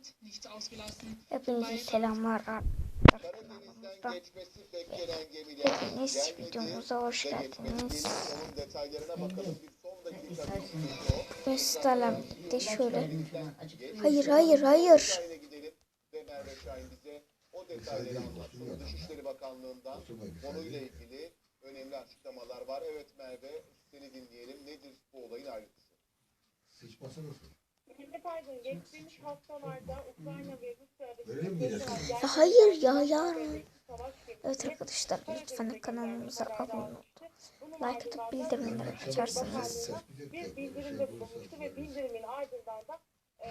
hat nicht ausgelassen. Hepinize selamlar Karadeniz'den geçmesi beklenen gemiler Hepiniz videomuza hoş geldiniz. geçmedi. Onun detaylarına bakalım bir son dakika bir Mesut'la de şöyle. Hayır hayır hayır. Anlatsın. Dışişleri Bakanlığı'ndan konuyla ilgili önemli açıklamalar var. Evet Merve seni dinleyelim. Nedir bu olayın ayrıntısı? Sıçması nasıl? Geçtiğimiz haftalarda Ukrayna ve Rusya arasında hayır ya yarın. Evet arkadaşlar lütfen kanalımıza abone olun. Like atıp bildirimleri açarsanız bir bildirimde bulunmuştu ve bildirimin ardından da e,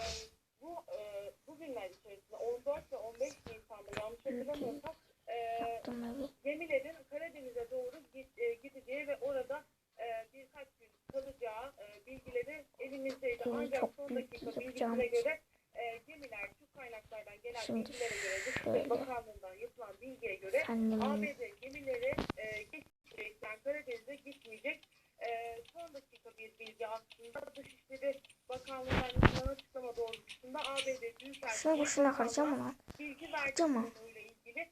bu e, bugünler içerisinde 14 ve 15 Nisan'da yanlış hatırlamıyorsam e, gemilerin Karadeniz'e doğru git- e, gideceği ve orada e, birkaç gün kalacağı e, bilgileri elimizdeydi. Ancak son büyük dakika yapacağım göre e, gemiler gelen Şimdi bilgilere göre şöyle. Bakanlığı'ndan yapılan bilgiye göre Kendimin ABD gemileri e, geçmeyecekten Karadeniz'e gitmeyecek. E, son dakika bir bilgi aslında Dışişleri Bakanlığı'ndan yapılan açıklama doğrultusunda ABD Büyükelçisi şuna boşuna harcama lan. bilgi Harcama. ilgili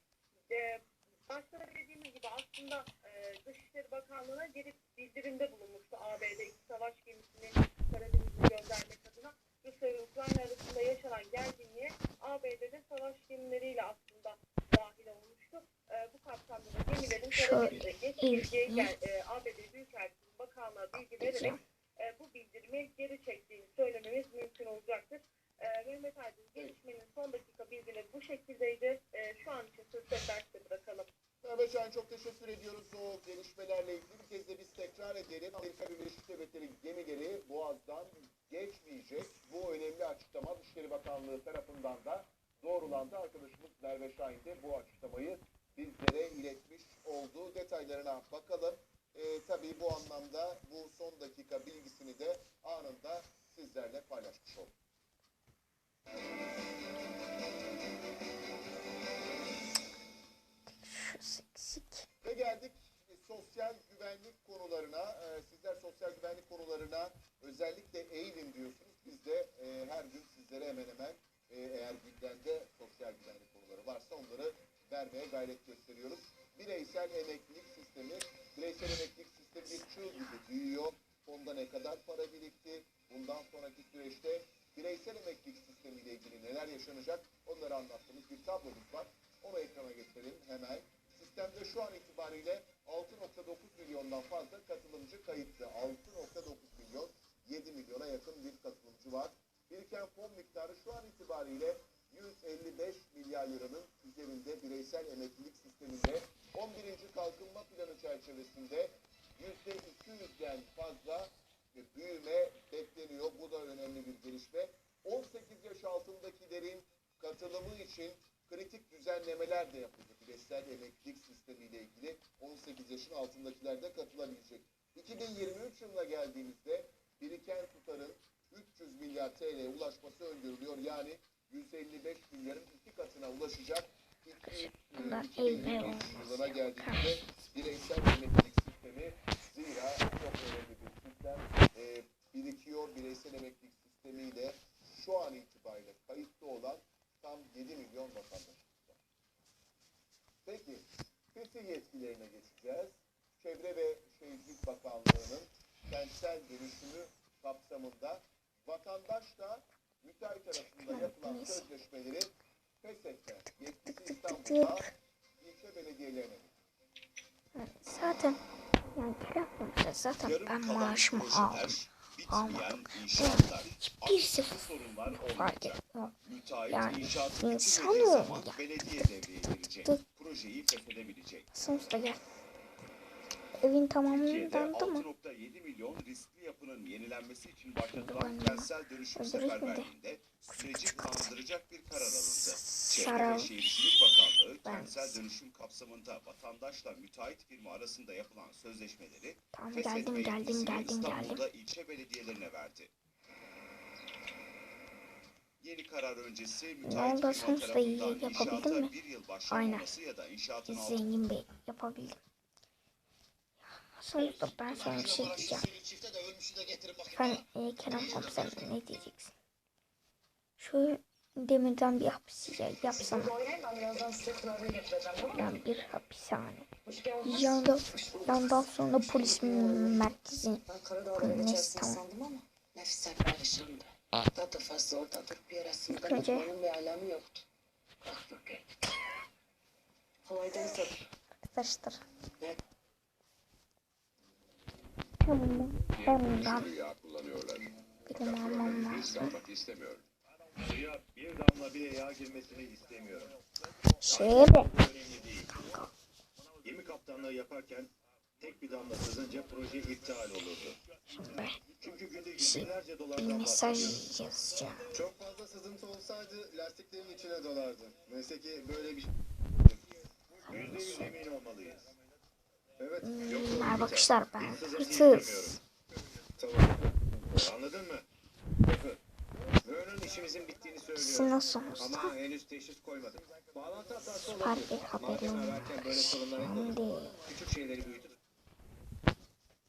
e, başta dediğimiz gibi aslında e, Dışişleri Bakanlığı'na gelip bildirimde bulunmuştu ABD savaş gemisini Karadeniz'e göndermek adına. Rusya ve Ukrayna arasında yaşanan gerginliğe ABD'de savaş gemileriyle aslında dahil olmuştu. E, bu kapsamda da gemilerin Şöyle Karadeniz'e gel- e, ABD Büyükelçisi Bakanlığa bilgi vererek Diyeceğim. e, bu bildirimi geri çektiğini söylememiz mümkün olacaktır. E, Mehmet Aydın gelişmenin son dakika bilgileri bu şekildeydi. E, şu an için sözü tekrar size bırakalım. Merve Şahin çok teşekkür ediyoruz o gelişmelerle ilgili. Bir kez de biz tekrar edelim. Amerika Birleşik Devletleri gemileri Boğaz'dan geçmeyecek. Bu önemli açıklama Dışişleri Bakanlığı tarafından da doğrulandı. Arkadaşımız Merve Şahin de bu açıklamayı bizlere iletmiş oldu. Detaylarına bakalım. Ee, tabii bu anlamda bu son dakika bilgisini de anında sizlerle paylaşmış olduk. Güvenlik konularına. E, sizler sosyal güvenlik konularına özellikle eğilin diyorsunuz. Biz de e, her gün sizlere hemen hemen e, eğer gündemde sosyal güvenlik konuları varsa onları vermeye gayret gösteriyoruz. Bireysel emeklilik sistemi, bireysel emeklilik sistemi bir çığ gibi büyüyor. Fonda ne kadar para birikti? Bundan sonraki süreçte bireysel emeklilik sistemiyle ilgili neler yaşanacak? Onları anlattığımız bir tablomuz var. Onu ekrana getirelim hemen. Sistemde şu an itibariyle 6.9 milyondan fazla katılımcı kayıtlı. 6.9 milyon, 7 milyona yakın bir katılımcı var. Biriken fon miktarı şu an itibariyle 155 milyar liranın üzerinde bireysel emeklilik sisteminde 11. kalkınma planı çerçevesinde %200'den fazla büyüme bekleniyor. Bu da önemli bir gelişme. 18 yaş altındakilerin katılımı için kritik düzenlemeler de yapıldı. Bireysel emeklilik sistemiyle ilgili 18 yaşın altındakiler de katılabilecek. 2023 yılına geldiğimizde biriken tutarın 300 milyar TL'ye ulaşması öngörülüyor. Yani 155 milyarın iki katına ulaşacak. İki- Bunlar 2023 eğme yılına geldiğimizde bireysel emeklilik sistemi zira çok önemli bir sistem. Ee, birikiyor bireysel emeklilik sistemiyle şu an itibariyle kayıtlı olan tam 7 milyon vatandaşımız var. Peki, FETÖ yetkilerine geçeceğiz. Çevre ve Şehircilik Bakanlığı'nın kentsel dönüşümü kapsamında vatandaşla müteahhit arasında yapılan sözleşmeleri feshetme yetkisi İstanbul'da ilçe belediyelerine verildi. Zaten yani telefonda zaten Yarım ben maaşımı aldım. Almadım. inşaatlar. Hiçbir sıfır fark etmiyor. Yani inşaatı insan bitirmediği olmalı zaman ya. Sonuçta gel. Evin tamamlandı mı? 6.7 milyon riskli yapının yenilenmesi için başlatılan kentsel dönüşüm seferberliğinde süreci hızlandıracak bir karar alındı. Çevre ve Şehircilik Bakanlığı kentsel dönüşüm kapsamında vatandaşla müteahhit firma arasında yapılan sözleşmeleri Tamam geldim geldim geldim geldim. İstanbul'da ilçe belediyelerine verdi. Yeni karar öncesi müteahhit firma tarafından inşaata mi? bir yıl başlanmaması ya da inşaatın altı Zengin Bey yapabildim. Sonuçta ben sana bir şey diyeceğim. Sen e, Kerem komiser ne diyeceksin? Şöyle Demirden bir hapis yapsam. Oynayın ben birazdan size kurabiye getireceğim tamam mı? Yani bir hapishane. Geldiniz. Yandan, sonra polis merkezi. Neyse, tamam. nefisler fazla bir arasında bir alemi yoktu. Tabii. Arkadaşlar. Ben bundan, ben bundan birini almam lazım. Bir damla bile yağ girmesini istemiyorum. Önemli değil. Gemi kaptanlığı yaparken tek bir damla sızınca proje iptal olurdu. Şimdi Çünkü günde Şey, yüzlerce bir dolardan mesaj bahsediyoruz. yazacağım. Çok fazla sızıntı olsaydı lastiklerin içine dolardı. Neyse ki böyle bir şey. Yüzde yüz emin olmalıyız. Evet. Hmm, Arkadaşlar ben hırsız. Tamam. Anladın mı? Vernon işimizin bittiğini Siz söylüyor. nasılsınız? Ama henüz teşhis koymadık. Bağlantı hatası Süper olabilir. bir haberim var. böyle sorunlar. Şimdi Küçük şeyleri büyütür.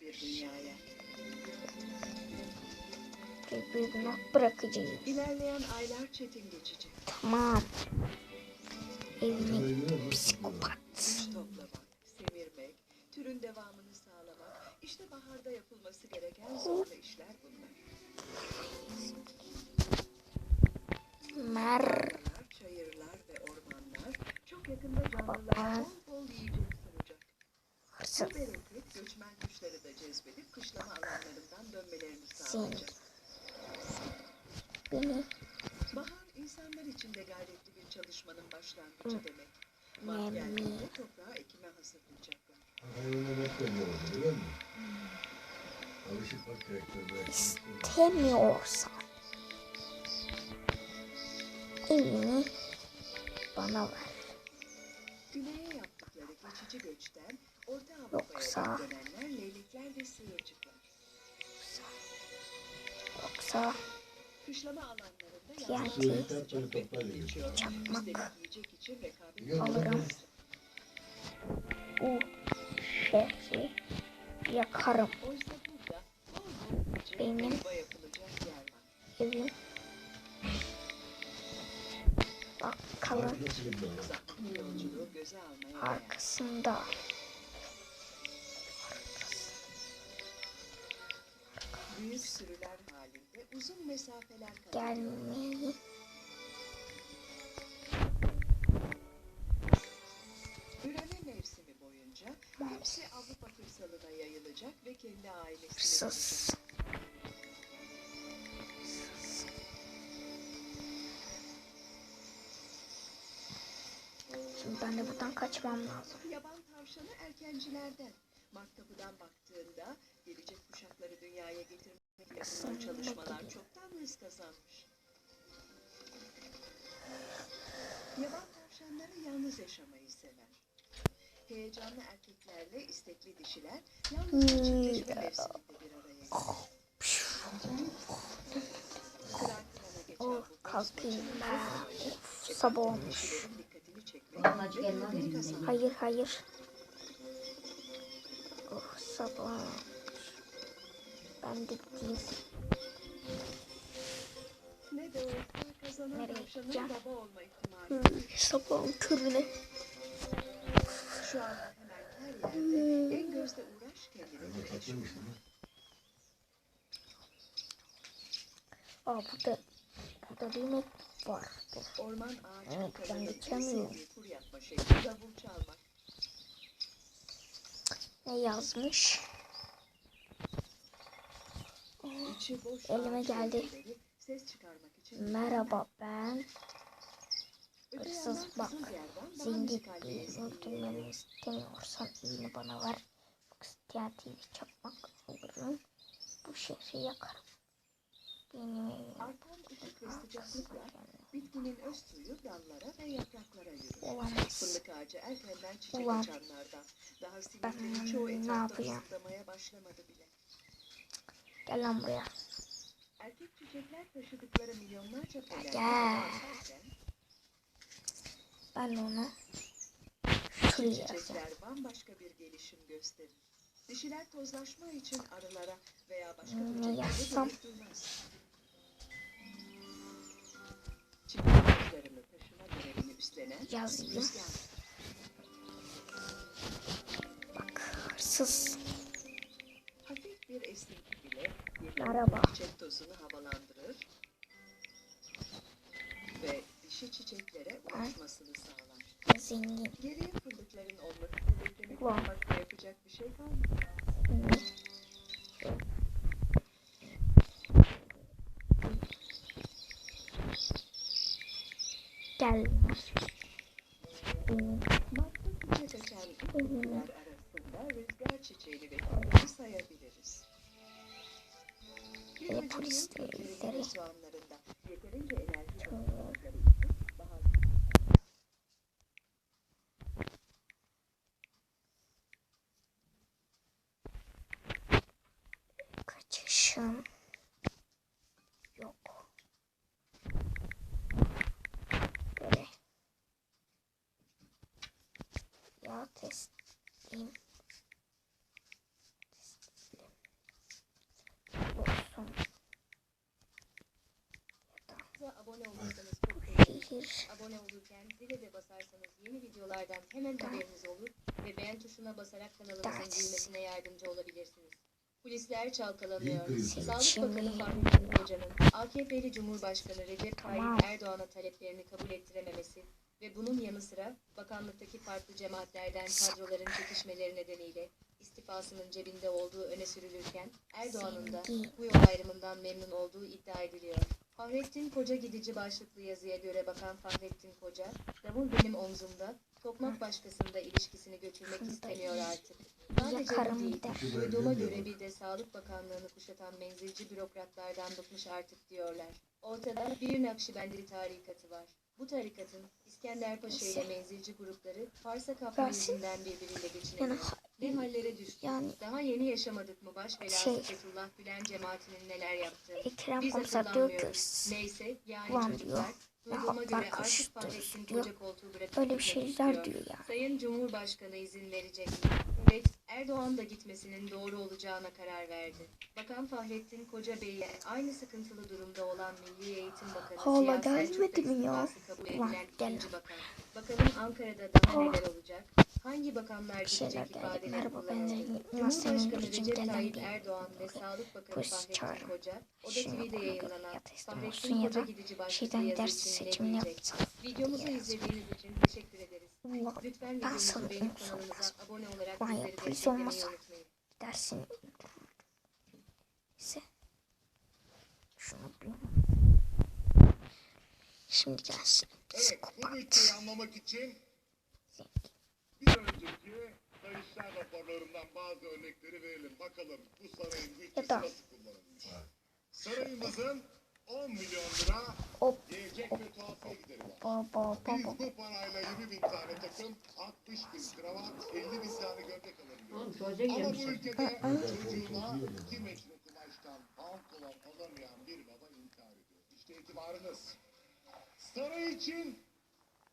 Bir dünyaya. bir, not bırakacağım. İlerleyen aylar çetin geçecek. Tamam. Evini psikopat. Toplamak, semirmek, türün devamını sağlamak. İşte baharda yapılması gereken zorlu işler bunlar. Sunacak. Hırsız. Bu bereket göçmen kuşları da cezbedip kışlama alanlarından dönmelerini sağlayacak. Beni Bahar insanlar için de gayretli bir çalışmanın başlangıcı demek. Mart geldiğinde toprağı ekime hazırlayacaklar. Hayvanlar hep dönüyor biliyor musun? Alışık bak direktörde. istemiyorsan sıcak böyle ve toplar yiyor. geçiyor. Çakmak. Alırım. bu şehri yakarım. Arkasında. Büyük sürüler halinde uzun mesafeler. Gelmeyi Üreme mevsimi boyunca hepsi Avrupa kırsalına yayılacak ve kendi ailesini bulacak. Ben de buradan kaçmam lazım. Yaban tavşanı erkencilerden. Maktapıdan baktığında gelecek kuşakları dünyaya getirmekle yapılan çalışmalar çoktan hız kazanmış. Yaban tavşanları yalnız yaşamayı sever. Heyecanlı erkeklerle istekli dişiler yalnızca çiftleşme mevsiminde bir araya gelir. Oh boks kalkayım ben. sabah olmuş. Çekmek ve güveni kazanmak. Hayır hayır. Oh sabah. Ben de gideyim. Ne de olsa kazanan Nereye gideceğim? baba olma ihtimali. Hmm, Sabahın körüne. Şu anda hemen her yerde en gözde uğraş kendini mi? Aa burada burada bir Dur. Orman ağaç Evet, ben geçemiyorum. Ne yazmış? İçi boş Elime geldi. gövdeleri Ses çıkarmak için Merhaba ben hırsız bak. Zengin Öldürmemi istemiyorsan iyini bana ver. Fox TNT'yi çakmak alırım. Bu şehri yakarım. Benim. Artan ışık ve sıcaklıkla bitkinin öz suyu dallara ve yapraklara yürür. Olamaz. Fındık ağacı erkenden çiçek Ulan. açanlardan. Daha simitlerin çoğu etrafta ıslıklamaya başlamadı bile. Gel lan buraya. Erkek çiçekler taşıdıkları milyonlarca polen Gel. Ben onu şuraya çiçekler bambaşka bir gelişim gösterir. Dişiler tozlaşma için arılara veya başka böceklere gerek duymaz. Beslenen Yazayım. Bak hırsız. Hafif bir esinti bile Merhaba. çiçek tozunu havalandırır ve dişi çiçeklere ulaşmasını sağlar. Zengin. Geriye fındıkların olmasını beklemek başka yapacak bir şey kalmadı. Gel. Çiçeğini ve böceğin polis değilleri. ve soğanlarında yeterince enerji Çok- bulundukları için bahar Kaçışım. Yok. Böyle. Ya teslim. Teslim. Olsun. Kanalımıza abone olursanız çok seviniriz. Şehir. Abone olurken zile de basarsanız yeni videolardan hemen haberiniz olur ve beğen tuşuna basarak kanalımızın büyümesine yardımcı olabilirsiniz. Kulisler çalkalanıyor. Sağlık Bakanı. Fahrettin Koca'nın AKP'li Cumhurbaşkanı Recep. Tayyip Erdoğan'a taleplerini kabul ettirememesi ve bunun yanı sıra bakanlıktaki farklı cemaatlerden kadroların çekişmeleri nedeniyle istifasının cebinde olduğu öne sürülürken Erdoğan'ın da bu yol ayrımından memnun olduğu iddia ediliyor. Fahrettin Koca gidici başlıklı yazıya göre bakan Fahrettin Koca, davul benim omzumda, tokmak başkasında ilişkisini götürmek istemiyor artık. Sadece bu değil, gider. duyduğuma göre bir de Sağlık Bakanlığı'nı kuşatan menzilci bürokratlardan bıkmış artık diyorlar. Ortada bir Nakşibendi tarikatı var. Bu tarikatın İskender Paşa ile menzilci grupları Farsa yüzünden birbiriyle Yani, geçinemiyor. ha- Ne hallere düştük. yani Daha yeni yaşamadık mı baş belası Şey- Fethullah Gülen cemaatinin neler yaptığı? Ekrem Biz komiser diyor ki. Neyse yani Ulan çocuklar diyor, duyduğuma göre artık Fahrettin diyor. koca koltuğu bırakıp öyle bir şeyler istiyor. diyor yani. Sayın Cumhurbaşkanı izin verecek. Evet, Erdoğan da gitmesinin doğru olacağına karar verdi. Bakan Fahrettin Koca Bey'e aynı sıkıntılı durumda olan Milli Eğitim Bakanı Hala gelmedi mi ya? Ulan gel. bakan. Bakalım Ankara'da daha Oh. neler olacak? Hangi bakanlar gidecek ifadeleri kullanıldı? Nasıl Recep Tayyip. Erdoğan ve Sağlık Bakanı Fahrettin. Koca, o da TV'de yayınlanan Fahrettin Koca gidici başlıklı yazı için ne diyecek? Videomuzu izlediğiniz için teşekkür ederiz. Allah ben sana Vay ya, bizleri polis olmasa. Dersini Neyse. Şunu bir Şimdi gelsin. Evet, bu Psikopat. anlamak için bir önceki Sayıştay raporlarından bazı örnekleri verelim. Bakalım bu sarayın bütçesi nasıl kullanılmış. Sarayımızın 10 milyon lira Hop. yiyecek ve tuhafiye gideri var. Biz bu parayla 20 bin tane takım, 60 bin kravat, 50 bin tane gömlek alabiliyoruz. Ama bu ülkede çocuğuna 2 metre kumaştan pantolon alamayan bir baba intihar ediyor. İşte itibarınız. Saray için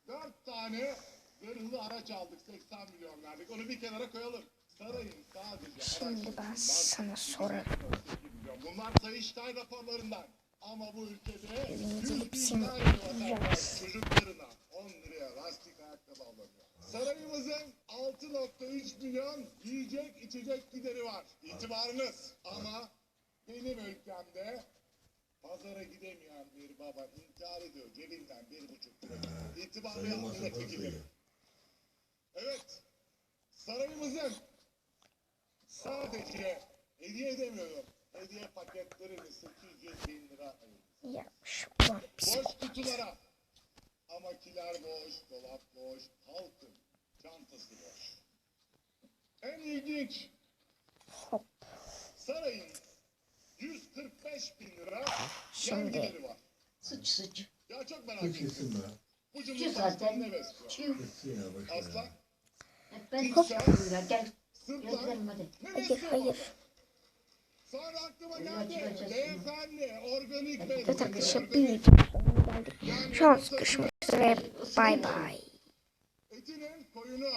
4 tane zırhlı araç aldık 80 milyon verdik. Onu bir kenara koyalım. Sarayın sadece Şimdi ben sana sorarım. 8 milyon. Bunlar Sayıştay raporlarından. Ama bu ülkede Evinize yüz hepsini binlerce vatandaş yiyeceğiz. çocuklarına 10 liraya lastik ayakkabı alamıyor. Sarayımızın 6.3 milyon yiyecek içecek gideri var. İtibarınız. Ama benim ülkemde pazara gidemeyen bir baba intihar ediyor cebinden bir buçuk lira. İtibarlı Masal çekilir. Evet. Sarayımızın sadece hediye edemiyorum. Hediye paketlerini 800 bin lira ayırdı. Yapmış. Ulan Boş kutulara. Ama kiler boş, dolap boş, halkın çantası boş. En ilginç Hop. sarayın 145 bin lira Şimdi. var. Sıç sıç. Ya çok merak ettim. Bu Çık cumhurbaşkanı zaten. ne besliyor? Ya Aslan, ya. Ben Hop. gel. Gel sırtlan, gidelim hadi. Hayır hayır. Sonra aklıma Biraz geldi. çıkacağız Beyefendi, organik Ve besliyor. takışıp organik. bir geldik. Şu an sıkışmak üzere. Bay bay. Etinin koyunu